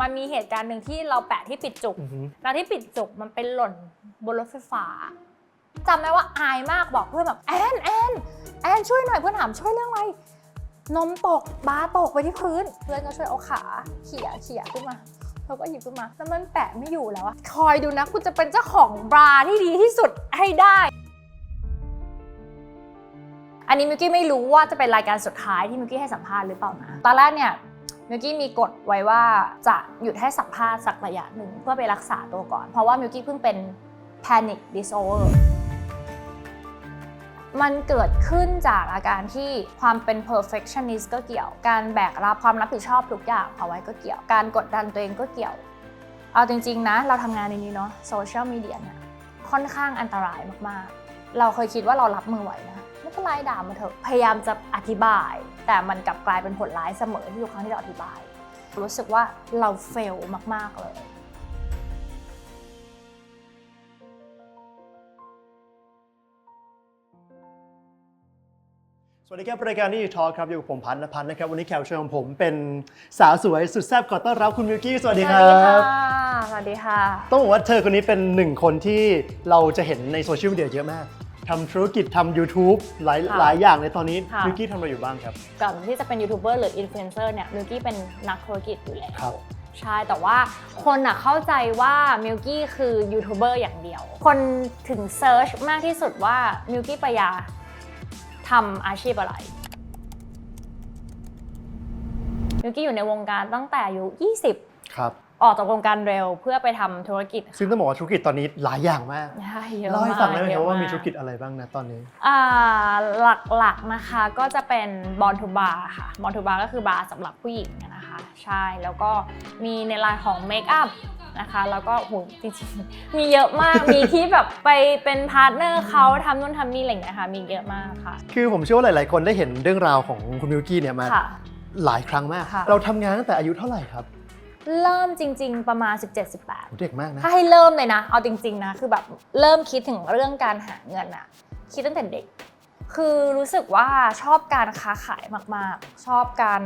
มันมีเหตุการณ์หนึ่งที่เราแปะที่ปิดจุก อือหือ แล้วที่ปิดจุกมันเป็นหล่นบนรถไฟฟ้าจำได้ว่าอายมากบอกเพื่อนแบบแอนแอนแอนช่วยหน่อยเพื่อนถามช่วยเรื่องอะไรนมตกบาตกไปที่พื้น เพื่อนก็ช่วยเอาขาเขี่ยเขี่ยขึ้นมาเราก็หยิบขึ้นมาแล้วมันแปะไม่อยู่แล้วอะคอยดูนะคุณจะเป็นเจ้าของบราที่ดีที่สุดให้ได้ อันนี้มิวกี้ไม่รู้ว่าจะเป็นรายการสุดท้ายที่มิวกี้ให้สัมภาษณ์หรือเปล่านะ ตอนแรกเนี่ย มิวกี้มีกฎไว้ว่าจะหยุดให้สัมภาษณ์สักระยะหนึ่งเพื่อไปรักษาตัวก่อน เพราะว่ามิวกี้เพิ่งเป็น panic disorder มันเกิดขึ้นจากอาการที่ความเป็น perfectionist ก็เกี่ยว การแบกรับความรับผิดชอบทุกอย่างเอาไว้ก็เกี่ยว การกดดันตัวเองก็เกี่ยว เอาจริง ๆ นะ เราทำงานในนี้เนาะโซเชียลมีเดียเนี่ยค่อนข้างอันตรายมากๆ เราเคยคิดว่าเรารับมือไหวนะ ไม่เป็นไรด่ามาเถอะ พยายามจะอธิบาย แต่มันกลับกลายเป็นผลร้ายเสมอที่ทุกครั้งที่เราอธิบาย รู้สึกว่าเราเฟลมาก ๆ เลยสวัสดีครับรายการนี้ทอครับอยู่กับผมพันธ์นพันธ์นะครับ วันนี้แขกรับเชิญของผมเป็นสาวสวยสุดแซ่บขอต้อนรับคุณมิวกี้สวัสดีครับสวัสดีค่ะ ต้องบอกว่าเธอคนนี้เป็นหนึ่งคนที่เราจะเห็นในโซเชียลมีเดียเยอะมาก ทำธุรกิจทำ YouTube หลายค่ะหลายอย่างในตอนนี้ค่ะมิวกี้ทำอะไรอยู่บ้างครับ ก่อนที่จะเป็นยูทูบเบอร์หรืออินฟลูเอนเซอร์เนี่ยมิวกี้เป็นนักธุรกิจอยู่แล้วครับ ใช่แต่ว่าคนอะเข้าใจว่ามิวกี้คือยูทูบเบอร์อย่างเดียว คนถึงเซิร์ชมากที่สุดว่ามิวกี้ปยาทำอาชีพอะไรมิวกี้อยู่ในวงการตั้งแต่อายุ20 ครับ ออกจากวงการเร็วเพื่อไปทำธุรกิจซึ่งต้องบอกว่าธุรกิจตอนนี้หลายอย่างมากใช่เยอะเล่าให้มากฟังได้ไหมเยครับอะว่ามีกธุรกิจอะไรบ้างนะตอนนี้ อ่าหลักๆนะคะก็จะเป็นบอลทูบาร์ค่ะบอลทูบาร์ก็คือบาร์สำหรับผู้หญิงอะนะคะ ใช่แล้วก็มีในไลน์ของเมคอัพนะคะแล้วก็โหจริงๆ มีเยอะมาก มีที่แบบไปเป็นพาร์ทเนอร์เขาทำนู่นทำนี่อะไรอย่างเงี้ยค่ะ มีเยอะมากค่ะ คือผมเชื่อว่าหลาย ๆ คนได้เห็นเรื่องราวของคุณมิวกี้เนี่ยมาค่ะ หลายครั้งมาก ค่ะ เราทำงานตั้งแต่อายุเท่าไหร่ครับ เริ่มจริง ๆ ประมาณ 17-18โหเด็กมากนะ ถ้าให้เริ่มเลยนะ เอาจริง ๆ นะ คือแบบเริ่มคิดถึงเรื่องการหาเงินอะคิดตั้งแต่เด็ก คือรู้สึกว่าชอบการค้าขายมากๆ ชอบการ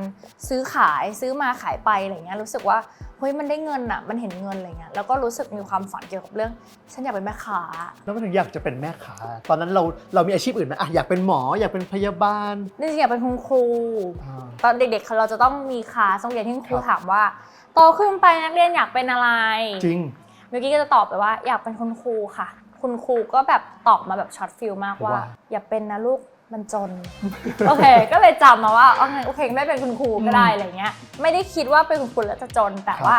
ซื้อขายซื้อมาขายไปอะไรเงี้ย รู้สึกว่าเฮ้ยมันได้เงินอะมันเห็นเงินอะไรเงี้ย แล้วก็รู้สึกมีความฝันเกี่ยวกับเรื่อง ฉันอยากเป็นแม่ค้า แล้วมันถึงอยากจะเป็นแม่ค้าตอนนั้นเราเรามีอาชีพอื่นไหมอะอยากเป็นหมออยากเป็นพยาบาลจริงๆอยากเป็นคุณครู อ่า ตอนเด็กๆ เราจะต้องมีคลาสต้องเรียนที่คุณครูครับถามว่า โตขึ้นไปนักเรียนอยากเป็นอะไรจริงเมื่อกี้ก็จะตอบไปว่า อยากเป็นคุณครูค่ะ คุณครูก็แบบตอบมาแบบช็อตฟิลมากว่า ว่า อย่าเป็นนะลูกมันจน โอเค ก็เลยจำมาว่าโอเคโอเคไม่เป็นคุณครูก็ได้อะไรเงี้ย ไม่ได้คิดว่าเป็นคุณครูแล้วจะจน แต่ว่า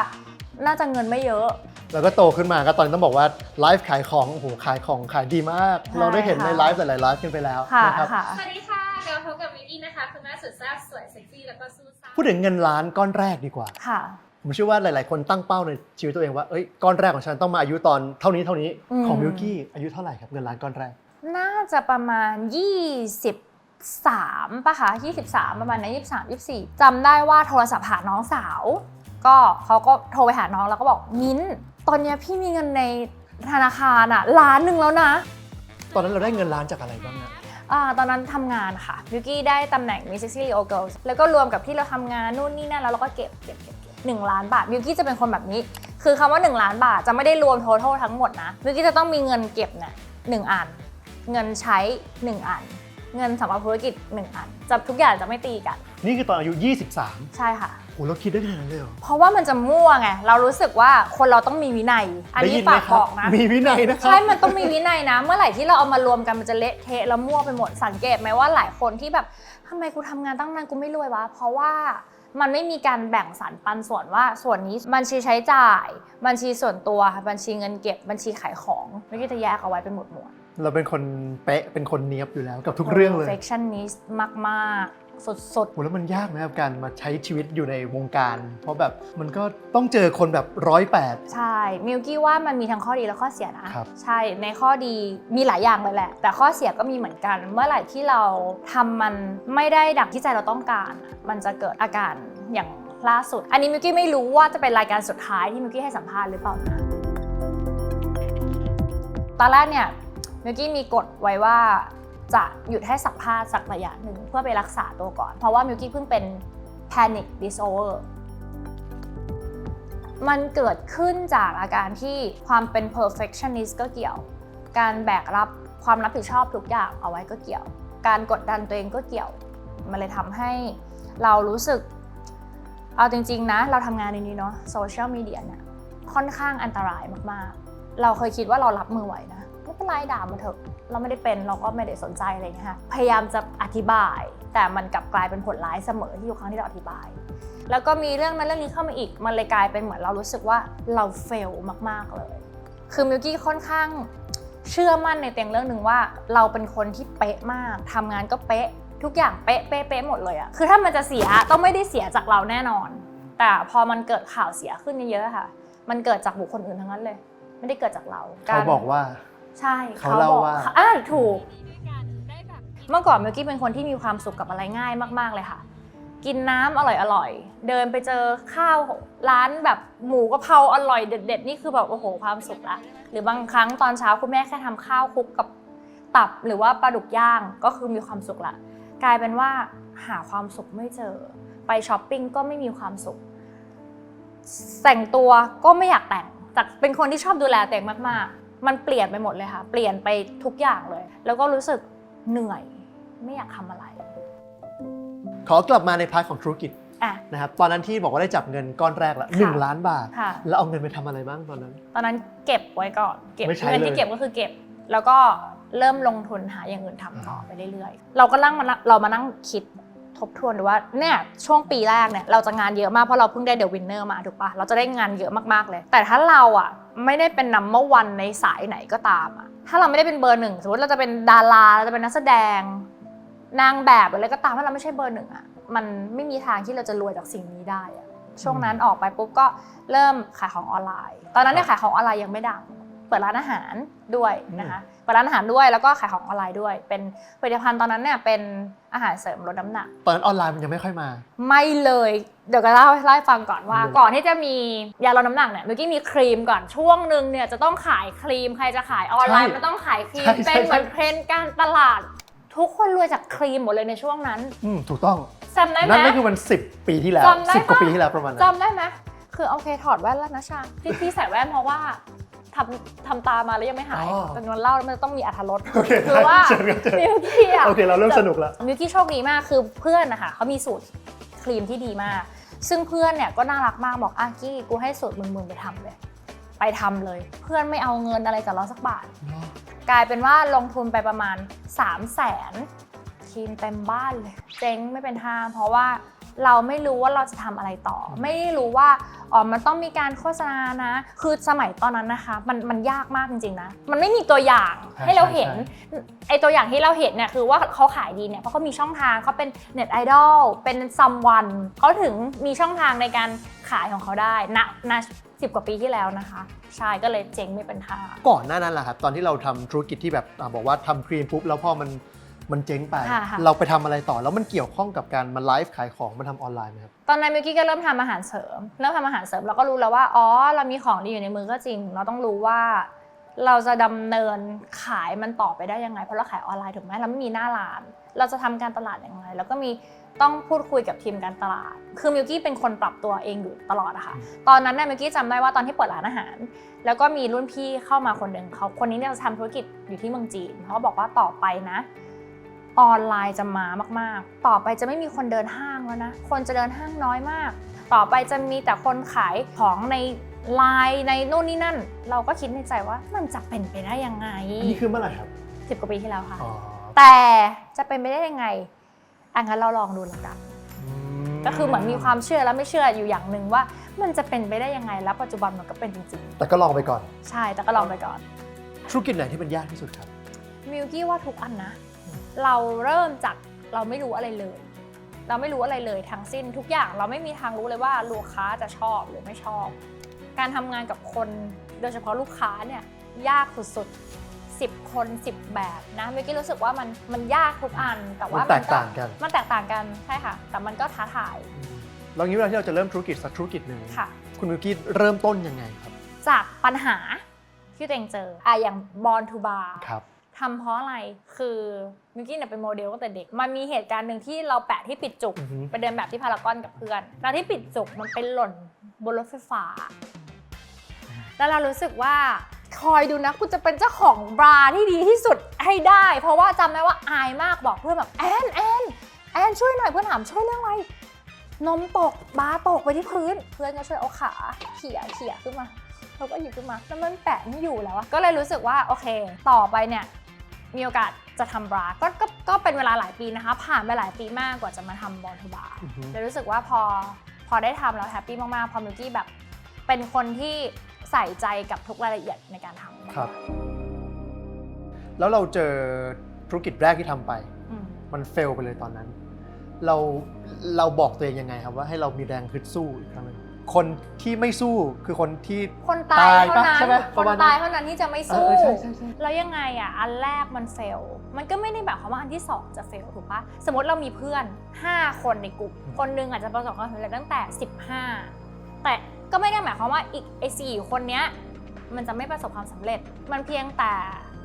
น่าจะเงินไม่เยอะ แล้วก็โตขึ้นมาก็ตอนนี้ต้องบอกว่าไลฟ์ขายของโอ้โหขายของขายดีมาก ใช่เราได้เห็นในค่ะ ไลฟ์หลายๆไลฟ์กันไปแล้วค่ะนะครับค่ะ สวัสดีค่ะกลับมาพบกับมิกกี้นะคะ คุณแม่สุดแซ่บสวยเซ็กซี่แล้วก็สู้ซ่า พูดถึงเงินล้านก้อนแรกดีกว่า ค่ะ ผมเชื่อว่าหลาย ๆ คนตั้งเป้าในชีวิตตัวเองว่าเอ้ยก้อนแรกของฉันต้องมาอายุตอนเท่านี้เท่านี้อืม ของมิวกี้อายุเท่าไหร่ครับเงินล้านก้อนแรก น่าจะประมาณ 23ป่ะคะ23 ประมาณนั้น23 24จำได้ว่าโทรศัพท์หาน้องสาว ก็เขาก็โทรไปหาน้องแล้วก็บอกมิ้นท์ตอนเนี้ยพี่มีเงินในธนาคารอะล้านหนึ่งแล้วนะตอนนั้นเราได้เงินล้านจากอะไรบ้างอะอาตอนนั้นทำงานค่ะวิกกี้ได้ตำแหน่ง Miss Sexy Leo Girls แล้วก็รวมกับที่เราทำงานนู่นนี่นั่นแล้วเราก็เก็บเก็บเก็บ เก็บหนึ่งล้านบาทวิกกี้จะเป็นคนแบบนี้ คือคำว่า 1 ล้านบาทจะไม่ได้รวม total ทั้งหมดนะวิกกี้จะต้องมีเงินเก็บเนี่ยหนึ่งอัน เงินใช้ 1 อัน เงินสำหรับธุรกิจ 1 อันจะทุกอย่างจะไม่ตีกัน นี่คือตอนอายุ 23 ใช่ค่ะโหเราคิดได้ขนาดนั้นเลยเหรอ เพราะว่ามันจะมั่วไง เรารู้สึกว่าคนเราต้องมีวินัย อันได้นี้ยินไหมฝากครับบอกนะ มีวินัยนะครัใช่ มันต้องมีวินัยนะ เมื่อไหร่ที่เราเอามารวมกันมันจะเละเทะแล้วมั่วไปหมด สังเกตไหมว่าหลายคนที่แบบทำไมกูทำงานตั้งนานกูไม่รวยวะ เพราะว่า มันไม่มีการแบ่งสรรปันส่วนว่าส่วนนี้บัญชีใช้จ่าย บัญชีส่วนตัวบัญชีเงินเก็บบัญชีขายของไม่ได้จะแยกเอาไว้เป็นหมวดหมวดเราเป็นคนเป๊ะเป็นคนเนี้ยบอยู่แล้วกับทุกเรื่องเลย perfectionist มาก ๆ สุดโหแล้วมันยากไหมครับการมาใช้ชีวิตอยู่ในวงการ เพราะแบบมันก็ต้องเจอคนแบบร้อยแปด ๆ ใช่มิลกี้ว่ามันมีทั้งข้อดีและข้อเสียนะครับ ใช่ในข้อดีมีหลายอย่างเลยแหละ แต่ข้อเสียก็มีเหมือนกัน เมื่อไหร่ที่เราทำมันไม่ได้ดังที่ใจเราต้องการ มันจะเกิดอาการอย่างล่าสุด อันนี้มิลกี้ไม่รู้ว่าจะเป็นรายการสุดท้ายที่มิลกี้ให้สัมภาษณ์หรือเปล่านะตอนแรกเนี่ยมิลกี้มีกฎไว้ว่า จะหยุดให้สัมภาษณ์สักระยะหนึ่งเพื่อไปรักษาตัวก่อน เพราะว่ามิลกี้เพิ่งเป็น panic disorder มันเกิดขึ้นจากอาการที่ความเป็น perfectionist ก็เกี่ยว การแบกรับความรับผิดชอบทุกอย่างเอาไว้ก็เกี่ยว การกดดันตัวเองก็เกี่ยว มันเลยทำให้เรารู้สึก เอาจริง ๆ นะ เราทำงานในนี้เนาะโซเชียลมีเดียเนี่ยค่อนข้างอันตรายมาก ๆ เราเคยคิดว่าเรารับมือไหวนะ ไม่เป็นไรด่ามาเถอะ เราไม่ได้เป็นเราก็ไม่ได้สนใจอะไรอย่างเงี้ยค่ะพยายามจะอธิบาย แต่มันกลับกลายเป็นผลร้ายเสมอที่ทุกครั้งที่เราอธิบาย แล้วก็มีเรื่องนั้นเรื่องนี้เข้ามาอีกมันเลยกลายเป็นเหมือนเรารู้สึกว่าเราเฟลมากๆเลย คือมิวกี้ค่อนข้างเชื่อมั่นในเตียงเรื่องหนึ่งว่า เราเป็นคนที่เป๊ะมากทำงานก็เป๊ะทุกอย่างเป๊ะเป๊ะเป๊ะหมดเลยอะคือถ้ามันจะเสียต้องไม่ได้เสียจากเราแน่นอน แต่พอมันเกิดข่าวเสียขึ้นเยอะๆค่ะ มันเกิดจากบุคคลอื่นทั้งนั้นเลย ไม่ได้เกิดจากเราเขาบอกว่า ใช่เขาเล่าว่าอ่าถูกด้วยกันได้แบบเมื่อก่อนมิวกี้เป็นคนที่มีความสุขกับอะไรง่ายมาก ๆเลยค่ะ กินน้ำอร่อยๆเดินไปเจอข้าวร้านแบบหมูกะเพราอร่อยเด็ด ๆ นี่คือแบบโอ้โหความสุขละ หรือบางครั้งตอนเช้าคุณแม่แค่ทำข้าวคลุกกับตับหรือว่าปลาดุกย่างก็คือมีความสุขละ กลายเป็นว่าหาความสุขไม่เจอ ไปช้อปปิ้งก็ไม่มีความสุข แต่งตัวก็ไม่อยากแต่งจากเป็นคนที่ชอบดูแลตัวเองมากๆ มันเปลี่ยนไปหมดเลยค่ะ เปลี่ยนไปทุกอย่างเลย แล้วก็รู้สึกเหนื่อย ไม่อยากทำอะไรขอกลับมาในพาร์ทของธุรกิจอะ นะครับตอนนั้นที่บอกว่าได้จับเงินก้อนแรกละค่ะหนึ่งล้านบาท ค่ะ แล้วเอาเงินไปทำอะไรบ้างตอนนั้น ตอนนั้นเก็บไว้ก่อน เก็บไม่ใช้เงินเลยที่เก็บก็คือเก็บ แล้วก็เริ่มลงทุนหาอย่างอื่นทำต่อไปเรื่อยๆ เราก็นั่งมานั่งเรามานั่งคิดทบทวนดูว่าเนี่ยช่วงปีแรกเนี่ยเราจะงานเยอะมากเพราะเราเพิ่งได้เดอะวินเนอร์มาถูกปะเราจะได้งานเยอะมากๆเลย แต่ถ้าเราอะ ไม่ได้เป็นนัมเบอร์วันในสายไหนก็ตามอะถ้าเราไม่ได้เป็นเบอร์หนึ่งสมมติเราจะเป็นดาราเราจะเป็นนักแสดง นางแบบอะไรก็ตามถ้าเราไม่ใช่เบอร์หนึ่งอะมันไม่มีทางที่เราจะรวยจากสิ่งนี้ได้อะช่วงนั้นออกไปปุ๊บก็เริ่มขายของออนไลน์ ตอนนั้นเนี่ยขายของออนไลน์ยังไม่ดัง เปิดร้านอาหารด้วยนะคะเปิดร้านอาหารด้วยแล้วก็ขายของออนไลน์ด้วย เป็นผลิตภัณฑ์ตอนนั้นเนี่ยเป็นอาหารเสริมลดน้ำหนักตอนนั้นออนไลน์มันยังไม่ค่อยมา ไม่เลยเดี๋ยวก็เล่าเล่าให้ฟังก่อนว่าเลยก่อนที่จะมียาลดน้ำหนักเนี่ยเมื่อกี้มีครีมก่อนช่วงหนึ่งเนี่ยจะต้องขายครีมใครจะขายออนไลน์มันต้องขายครีมใช่เป็นเหมือนใช่เทรนด์การตลาด ทุกคนรวยจากครีมหมดเลยในช่วงนั้นอืมถูกต้องจำได้ไหมนั่นนั่นคือมันสิบปีที่แล้วจำได้สิบกว่าปะปีที่แล้วประมาณนั้นจำได้ไหมคือโอเคถอดแว่นแล้วนะชาที่พี่ใส่แว่นเพราะว่า ทำทำตามาแล้วยังไม่หายอ๋อ แต่นวลเล่าแล้วมันต้องมีอรรถรส โอเคคือว่า เชิญครับเชิญมิวกี้อะโอเคเราเริ่มสนุกแล้วมิวกี้โชคดีมากคือเพื่อนนะคะเขามีสูตรครีมที่ดีมาก ซึ่งเพื่อนเนี่ยก็น่ารักมากบอกอากี้กูให้สูตรมึงมึงไปทำเลย ไปทำเลย เพื่อนไม่เอาเงินอะไรจากเราสักบาท กลายเป็นว่าลงทุนไปประมาณ 3 0 0แสนทีมเต็มบ้านเลย เจ๊งไม่เป็นทางเพราะว่า เราไม่รู้ว่าเราจะทำอะไรต่อ ไม่ได้รู้ว่าอ๋อมันต้องมีการโฆษณานะ คือสมัยตอนนั้นนะคะ มันมันยากมากจริงๆนะ มันไม่มีตัวอย่างใช่ให้เราเห็นใช่ไอตัวอย่างที่เราเห็นเนี่ยคือว่าเขาขายดีเนี่ยเพราะเขามีช่องทางเขาเป็นเน็ตไอดอลเป็นซัมวันเขาถึงมีช่องทางในการขายของเขาได้ณณสิบกว่าปีที่แล้วนะคะใช่ก็เลยเจ๊งไม่เป็นท่าก่อนหน้านั้นแหละครับตอนที่เราทำธุรกิจที่แบบอะบอกว่าทำครีมปุ๊บแล้วพอมัน มันเจ๊งไป ค่ะค่ะ เราไปทำอะไรต่อแล้วมันเกี่ยวข้องกับการมาไลฟ์ขายของมาทำออนไลน์ไหมครับ ตอนนั้นมิวกี้ก็เริ่มทำอาหารเสริม เริ่มทำอาหารเสริมเราก็รู้แล้วว่า อ๋อ เรามีของดีอยู่ในมือก็จริง เราต้องรู้ว่า เราจะดำเนินขายมันต่อไปได้ยังไง เพราะเราขายออนไลน์ถูกไหมเราไม่มีหน้าร้าน เราจะทำการตลาดยังไง แล้วก็มีต้องพูดคุยกับทีมการตลาด คือมิวกี้เป็นคนปรับตัวเองอยู่ตลอดอะค่ะตอนนั้นเนี่ยมิวกี้จำได้ว่าตอนที่เปิดร้านอาหาร แล้วก็มีรุ่นพี่เข้ามาคนหนึ่งเขาคนนี้เนี่ยจะทำธุรกิจอยู่ที่เมืองจีนเขาบอกว่าต่อไปนะ ออนไลน์จะมามาก ๆ ต่อไปจะไม่มีคนเดินห้างแล้วนะ คนจะเดินห้างน้อยมาก ต่อไปจะมีแต่คนขายของในไลน์ในนู่นนี่นั่น เราก็คิดในใจว่ามันจะเป็นไปได้ยังไงอันนี้คือเมื่อไหร่ครับสิบกว่าปีที่แล้วค่ะอ๋อแต่จะเป็นไปได้ยังไงอังั้นเราลองดูแล้วกันมก็คือเหมือนมีความเชื่อและไม่เชื่ออยู่อย่างหนึ่งว่า มันจะเป็นไปได้ยังไงแล้วปัจจุบันมันก็เป็นจริงแต่ก็ลองไปก่อนๆใช่แต่ก็ลองไปก่อน ธุรกิจไหนที่มันยากที่สุดครับมิวกี้ว่าทุกอันนะ เราเริ่มจากเราไม่รู้อะไรเลย เราไม่รู้อะไรเลยทั้งสิ้นทุกอย่างเราไม่มีทางรู้เลยว่าลูกค้าจะชอบหรือไม่ชอบ การทำงานกับคนโดยเฉพาะลูกค้าเนี่ยยากสุดๆ10 คน 10 แบบนะมิวกี้รู้สึกว่ามันมันยากทุกอันแต่ว่ามันแตกต่างกันมันแตกต่างกันใช่ค่ะแต่มันก็ท้าทายลองนี้เวลาที่เราจะเริ่มธุรกิจสักธุรกิจหนึ่งค่ะคุณมิวกี้เริ่มต้นยังไงครับ จากปัญหาที่ตัวเองเจออะอย่างบอลทูบาครับ ทำเพราะอะไรคือมิวกี้เนี่ยเป็นโมเดลตั้งแต่เด็ก มันมีเหตุการณ์หนึ่งที่เราแปะที่ปิดจุก อือฮึไปเดินแบบที่พารากอนกับเพื่อน แล้วที่ปิดจุกมันเป็นหล่นบนรถไฟฟ้า แล้วเรารู้สึกว่าคอยดูนะกูจะเป็นเจ้าของบราที่ดีที่สุดให้ได้ เพราะว่าจำได้ว่าอายมากบอกเพื่อนแบบแอนแอนแอนช่วยหน่อยเพื่อนถามช่วยเรื่องอะไร นมตกบาตกไปที่พื้น เพื่อนก็ช่วยเอาขาเขี่ยเขี่ยขึ้นมา เขาก็หยิบขึ้นมาแล้วมันแปะไม่อยู่แล้วอะก็เลยรู้สึกว่าโอเค ต่อไปเนี่ย มีโอกาสจะทำบราก็ก็ก็เป็นเวลาหลายปีนะคะ ผ่านไปหลายปีมากกว่าจะมาทำบอลทูบาอือฮึ เลยรู้สึกว่าพอพอได้ทำแล้วแฮปปี้มากๆพอมิวกี้แบบ เป็นคนที่ใส่ใจกับทุกรายละเอียดในการทำครับ แล้วเราเจอธุรกิจแรกที่ทำไป อืม มันเฟลไปเลยตอนนั้น เราเราบอกตัวเองยังไงครับว่าให้เรามีแรงฮึดสู้อีกครั้งหนึ่ง คนที่ไม่สู้คือคนที่ คนตายเท่าตายปะนั้นใช่ไหมคประนมาณนั้นตายเท่านั้นที่จะไม่เอสู้อใช่ใช่ใช่ แล้วยังไงอะ อันแรกมันเฟล มันก็ไม่ได้แบบความว่าอันที่ 2 จะเฟลถูกปะสมมติเรามีเพื่อน 5 คนในกลุ่ม คนหนึงอาจจะประสบความสำเร็จตั้งแต่ 15 แต่ก็ไม่ได้หมายความว่าอีกไอ้สี่คนเนี้ยมันจะไม่ประสบความสำเร็จ มันเพียงแต่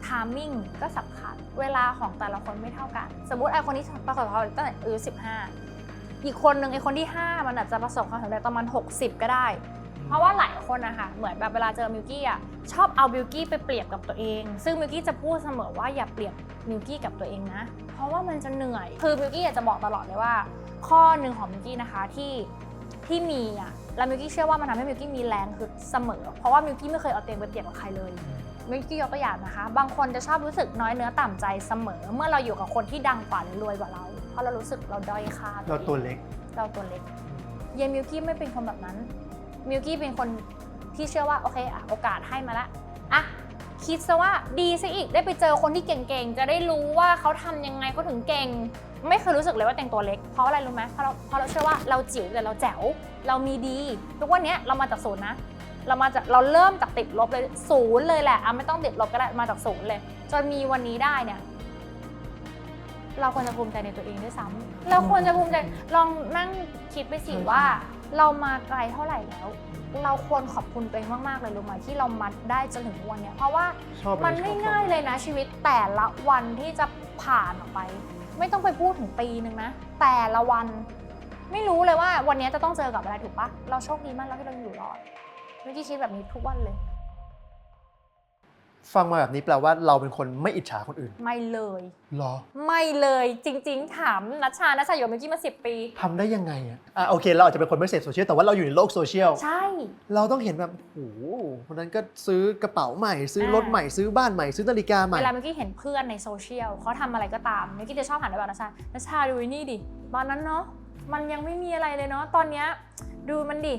ทามมิ่งก็สำคัญ เวลาของแต่ละคนไม่เท่ากัน สมมติไอ้คนที่ประสบความสำเร็จตั้งแต่อายุ15 อีกคนหนึ่งไอ้คนที่ 5 มันอาจจะประสบความสำเร็จประมาณ 60 ก็ได้ เพราะว่าหลายคนอะค่ะเหมือนแบบเวลาเจอมิวกี้อะชอบเอามิวกี้ไปเปรียบกับตัวเอง ซึ่งมิวกี้จะพูดเสมอว่าอย่าเปรียบมิวกี้กับตัวเองนะ เพราะว่ามันจะเหนื่อย คือมิวกี้อยากจะบอกตลอดเลยว่า ข้อหนึ่งของมิวกี้นะคะที่ที่มีอะแล้วมิวกี้เชื่อว่ามันทำให้มิวกี้มีแรงคือเสมอ เพราะว่ามิวกี้ไม่เคยเอาตัวเองไปเปรียบกับใครเลยมิวกี้ยกตัวอย่างนะคะ บางคนจะชอบรู้สึกน้อยเนื้อต่ำใจเสมอ เมื่อเราอยู่กับคนที่ดังกว่าหรือรวยกว่าเราเพ ราะเรารู้สึกเราด้อยค่าเราตัวเล็ก เราตัวเล็ก เยมิวกี้ไม่เป็นคนแบบนั้น มิวกี้เป็นคนที่เชื่อว่าโอเคอะโอกาสให้มาละอะคิดซะว่าดีซะอีกได้ไปเจอคนที่เก่งๆ จะได้รู้ว่าเขาทำยังไงเขาถึงเก่ง ไม่เคยรู้สึกเลยว่าแต่งตัวเล็ก เพราะอะไรรู้ไหมเพราะเราเพราะเราเชื่อว่าเราจิ๋วแต่เราแจ๋วเรามีดี ทุกวันเนี้ยเรามาจากศูนย์นะ เรามาจากเราเริ่มจากติดลบเลยศูนย์เลยแหละอะไม่ต้องติดลบก็ได้มาจากศูนย์เลย จนมีวันนี้ได้เนี่ย เราควรจะภูมิใจในตัวเองด้วยซ้ำเราควรจะภูมิใจลองนั่งคิดไปสิใช่ว่า เรามาไกลเท่าไหร่แล้ว เราควรขอบคุณตัวเองมากๆเลยรู้ไหมที่เรามัดได้จนถึงวันเนี้ยเพราะว่า ชอบมันไม่ง่ายเลยนะชีวิตแต่ละวันที่จะผ่านออกไป ไม่ต้องไปพูดถึงปีหนึ่งนะ แต่ละวันไม่รู้เลยว่าวันนี้จะต้องเจอกับอะไรถูกปะเราโชคดีมากแล้วที่เราอยู่รอดไม่กี้คิดแบบนี้ทุกวันเลย ฟังมาแบบนี้แปลว่าเราเป็นคนไม่อิจฉาคนอื่นไม่เลย หรอไม่เลยจริง ๆ ถามนัชชานัชชาอยู่กับเมื่อกี้มาสิปี ทำได้ยังไงอะอะโอเค เราอาจจะเป็นคนไม่เสพโซเชียลแต่ว่าเราอยู่ในโลกโซเชียล ใช่ เราต้องเห็นแบบโอ้โหคนนั้นก็ซื้อกระเป๋าใหม่ ซื้อรถอ่าใหม่ซื้อบ้านใหม่ซื้อนาฬิกาใหม่ เวลาเมื่อกี้เห็นเพื่อนในโซเชียลเขาทำอะไรก็ตามเมื่อกี้จะชอบหันไปบอกนัชชานัชชาดูไอ้นี่ดิตอนนั้นเนาะมันยังไม่มีอะไรเลยเนาะตอนเนี้ยดูมันดิ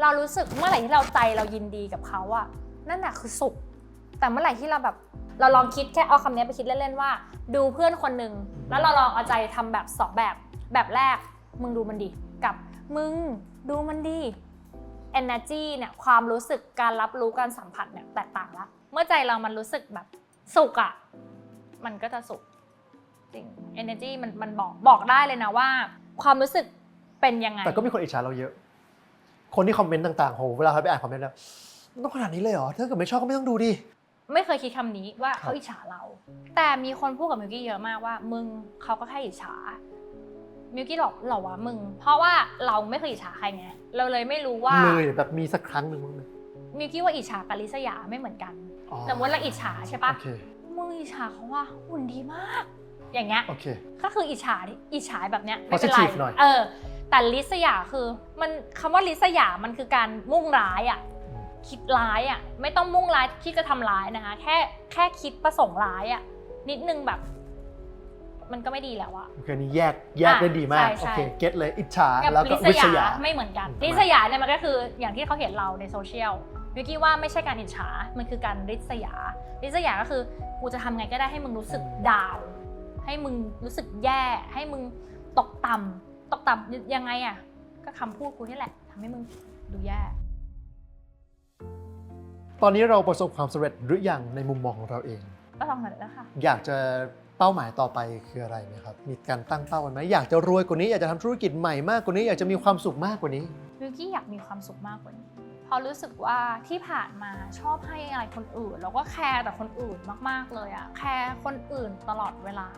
เรารู้สึกเมื่อไหร่ที่เราใจเรายินดีกับเขาอะนั่นแหะคือสุข แต่เมื่อไหร่ที่เราแบบเราลองคิดแค่เอาคำนี้ไปคิดเล่นๆว่า ดูเพื่อนคนหนึ่งแล้วเราลองเอาใจทำแบบสองแบบแบบแรก มึงดูมันดิกับมึงดูมันดิ energy เนี่ยความรู้สึกการรับรู้การสัมผัสเนี่ยแตกต่างละเมื่อใจเรามันรู้สึกแบบสุขอะมันก็จะสุขจริง energy มันมันบอกบอกได้เลยนะว่า ความรู้สึกเป็นยังไง แต่ก็มีคนอิจฉาเราเยอะ คนที่คอมเมนต์ต่างๆโหเวลาเขาไปอ่านคอมเมนต์แล้วต้องขนาดนี้เลยเหรอถ้าเกิดไม่ชอบก็ไม่ต้องดูดิ ไม่เคยคิดคำนี้ว่าครับเขาอิจฉาเรา แต่มีคนพูดกับมิวกี้เยอะมากว่า มึงเขาก็แค่อิจฉามิวกี้บอกเหรอวะมึง เพราะว่าเราไม่เคยอิจฉาใครไงเราเลยไม่รู้ว่าเลยแบบมีสักครั้งหนึ่งมั้งนะมิวกี้ว่าอิจฉากับลิษยาไม่เหมือนกันอ๋อสมมติเราอิจฉาใช่ปะโอเคมึงอิจฉาเขาว่าหุ่นดีมาก อย่างเงี้ยโอเคก็คืออิจฉาดิอิจฉาแบบเนี้ยไม่เป็นไร Positive หน่อยเออแต่ลิษยาคือมันคำว่าลิษยามันคือการมุ่งร้ายอะอืม คิดร้ายอะไม่ต้องมุ่งร้ายที่จะทำร้ายนะคะ แค่แค่คิดประสงค์ร้ายอะนิดนึงแบบ มันก็ไม่ดีแล้วอะโอเคนี่แยกแยกได้ดีมากใช่โอใช่เคเก็ตเลยอิจฉากับแล้วก็ลิริษษยายาไม่เหมือนกันอืมลิษยาเนี่ยมันก็คืออย่างที่เขาเห็นเราในโซเชียลวิกกี้ว่าไม่ใช่การอิจฉา มันคือการริษยา ริษยาก็คือกูจะทำไงก็ได้ให้มึงรู้สึกดาวน์ให้มึงรู้สึกแย่ ให้มึงตกต่ำตกต่ำยังไงอะก็คำพูดกูนี่แหละทำให้มึงดูแย่ ตอนนี้เราประสบความสำเร็จหรือยังในมุมมองของเราเอง ก็ลองหน่อยแล้วค่ะ อยากจะเป้าหมายต่อไปคืออะไรไหมครับ มีการตั้งเป้าไว้ไหมอยากจะรวยกว่านี้อยากจะทำธุรกิจใหม่มากกว่านี้อยากจะมีความสุขมากกว่านี้ วิวกี้อยากมีความสุขมากกว่านี้เพราะรู้สึกว่าที่ผ่านมาชอบให้อะไรคนอื่น แล้วก็แคร์แต่คนอื่นมากๆเลยอะแคร์คนอื่นตลอดเวลา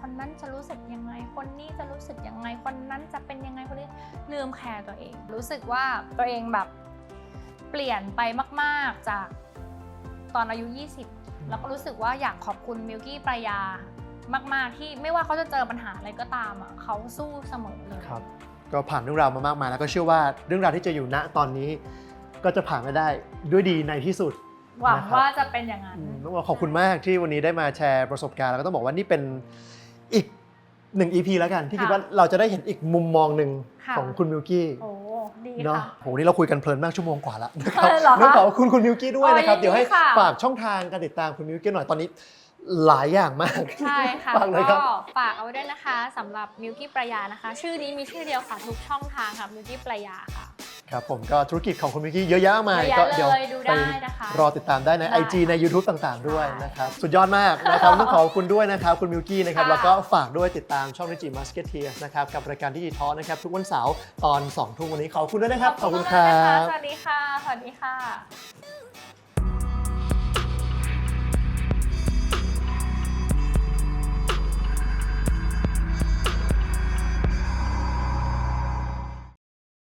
คนคนนั้นจะรู้สึกยังไง คนนี้จะรู้สึกยังไง คนนั้นจะเป็นยังไงคนนี้ลืมแคร์ตัวเอง รู้สึกว่าตัวเองแบบ เปลี่ยนไปมาก ๆ จากตอนอายุ 20 แล้วก็รู้สึกว่าอยากขอบคุณมิลกี้ปรายามาก ๆ ที่ไม่ว่าเขาจะเจอปัญหาอะไรก็ตามอะเขาสู้เสมอเลยครับ ก็ผ่านเรื่องราวมามากมายแล้วก็เชื่อว่าเรื่องราวที่เจะอยู่ณตอนนี้ ก็จะผ่านมาได้ด้วยดีในที่สุดหวังนะครับว่าจะเป็นอย่างนั้นอืมต้องบอกขอบคุณมากที่วันนี้ได้มาแชร์ประสบการณ์แล้วก็ต้องบอกว่านี่เป็นอีกหนึ่ง EP แล้วกันที่คิดค่ะว่าเราจะได้เห็นอีกมุมมองหนึ่งค่ะของคุณมิวกี้โอ้ ดีเนาะค่ะ โหนี่เราคุยกันเพลินมากชั่วโมงกว่าแล้วนะครับเออเหรอคะต้องขอบคุณคุณมิวกี้ด้วยนะครับ โอ้ยเดี๋ยวให้ยินดีค่ะ ฝากช่องทางการติดตามคุณมิวกี้หน่อยตอนนี้หลายอย่างมาก ใช่ค่ะฝากเลยครับ ก็ฝากเอาไว้ด้วยนะคะสำหรับมิลกี้ปรายานะคะ ชื่อนี้มีชื่อเดียวค่ะทุกช่องทางค่ะมิลกี้ปรายาค่ะ ครับผมก็ธุรกิจของคุณมิวกี้เยอะแยะมากมายเยอะก็แยะเดี๋ยวเลยดูได้ไปนะคะรอติดตามได้ในได้ IG ใน YouTube ต่างๆ ด้วยใช่นะครับ สุดยอดมากนะครับต้องขอบคุณด้วยนะครับ คุณมิวกี้นะครับค่ะแล้วก็ฝากด้วยติดตามช่องนิจิมาสเก็ตเทียนะครับ กับรายการที่ดีทอนะครับ ทุกวันเสาร์ตอน2ทุ่มวันนี้ขอบคุณด้วยนะครับ ขอบคุณคมากรัๆนะคะบสวัสดีค่ะ สวัสดีค่ะ